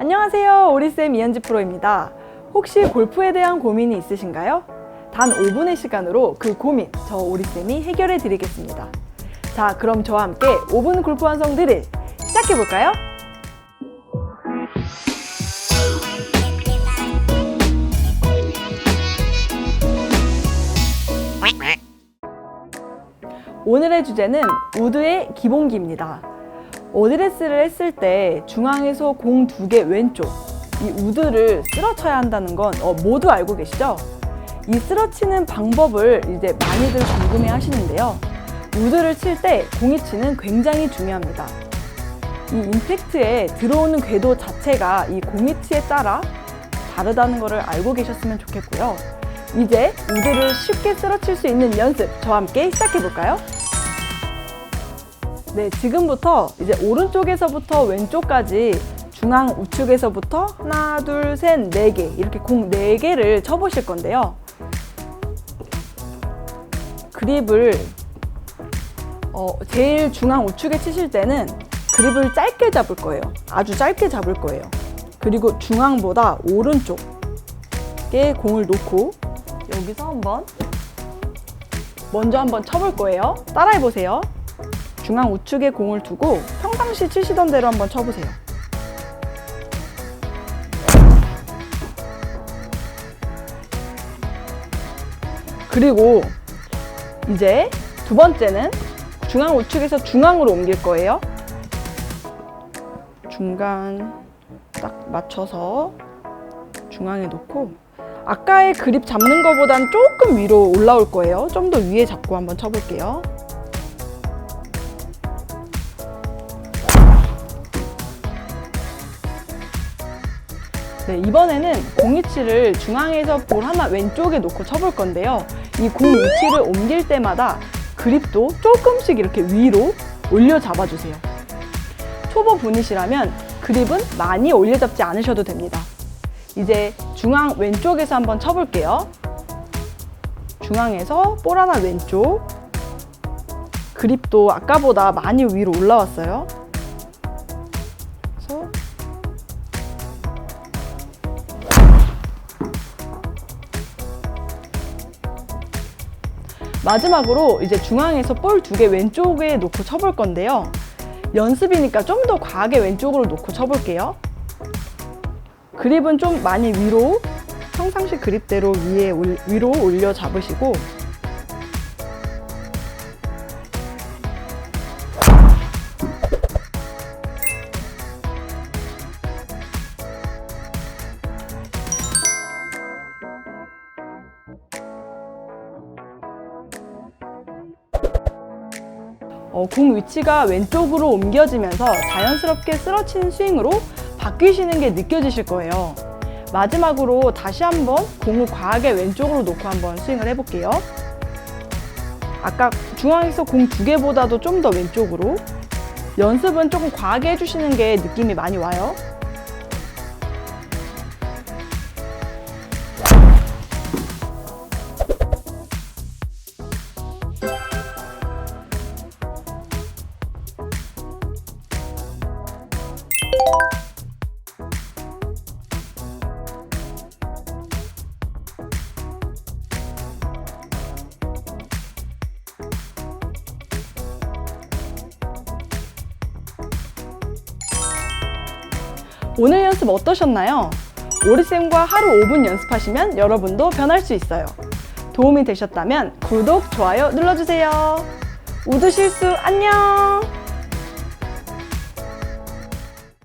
안녕하세요. 오리쌤 이현지 프로입니다. 혹시 골프에 대한 고민이 있으신가요? 단 5분의 시간으로 그 고민 저 오리쌤이 해결해 드리겠습니다. 자, 그럼 저와 함께 5분 골프 완성 드릴 시작해 볼까요? 오늘의 주제는 우드의 기본기입니다. 어드레스를 했을 때 중앙에서 공 두 개 왼쪽 이 우드를 쓸어쳐야 한다는 건 어, 모두 알고 계시죠? 이 쓸어치는 방법을 이제 많이들 궁금해 하시는데요. 우드를 칠 때 공이 치는 굉장히 중요합니다. 이 임팩트에 들어오는 궤도 자체가 이 공이치에 따라 다르다는 것을 알고 계셨으면 좋겠고요. 이제 우드를 쉽게 쓸어칠 수 있는 연습 저와 함께 시작해 볼까요? 네, 지금부터 이제 오른쪽에서부터 왼쪽까지 중앙 우측에서부터 하나, 둘, 셋, 네 개 이렇게 공 네 개를 쳐보실 건데요. 그립을 어, 제일 중앙 우측에 치실 때는 그립을 짧게 잡을 거예요. 아주 짧게 잡을 거예요. 그리고 중앙보다 오른쪽에 공을 놓고 여기서 한번 먼저 한번 쳐볼 거예요. 따라해 보세요. 중앙 우측에 공을 두고 평상시 치시던 대로 한번 쳐보세요. 그리고 이제 두 번째는 중앙 우측에서 중앙으로 옮길 거예요. 중간 딱 맞춰서 중앙에 놓고 아까의 그립 잡는 것보단 조금 위로 올라올 거예요. 좀 더 위에 잡고 한번 쳐볼게요. 네, 이번에는 공 위치를 중앙에서 볼 하나 왼쪽에 놓고 쳐볼 건데요. 이 공 위치를 옮길 때마다 그립도 조금씩 이렇게 위로 올려 잡아주세요. 초보 분이시라면 그립은 많이 올려 잡지 않으셔도 됩니다. 이제 중앙 왼쪽에서 한번 쳐볼게요. 중앙에서 볼 하나 왼쪽. 그립도 아까보다 많이 위로 올라왔어요. 마지막으로 이제 중앙에서 볼 두 개 왼쪽에 놓고 쳐볼 건데요. 연습이니까 좀 더 과하게 왼쪽으로 놓고 쳐볼게요. 그립은 좀 많이 위로 평상시 그립대로 위에 올- 위로 올려 잡으시고 어, 공 위치가 왼쪽으로 옮겨지면서 자연스럽게 쓰러치는 스윙으로 바뀌시는 게 느껴지실 거예요. 마지막으로 다시 한번 공을 과하게 왼쪽으로 놓고 한번 스윙을 해볼게요. 아까 중앙에서 공 두 개보다도 좀 더 왼쪽으로 연습은 조금 과하게 해주시는 게 느낌이 많이 와요. 오늘 연습 어떠셨나요? 오리쌤과 하루 5분 연습하시면 여러분도 변할 수 있어요. 도움이 되셨다면 구독, 좋아요 눌러주세요. 우드 실수 안녕!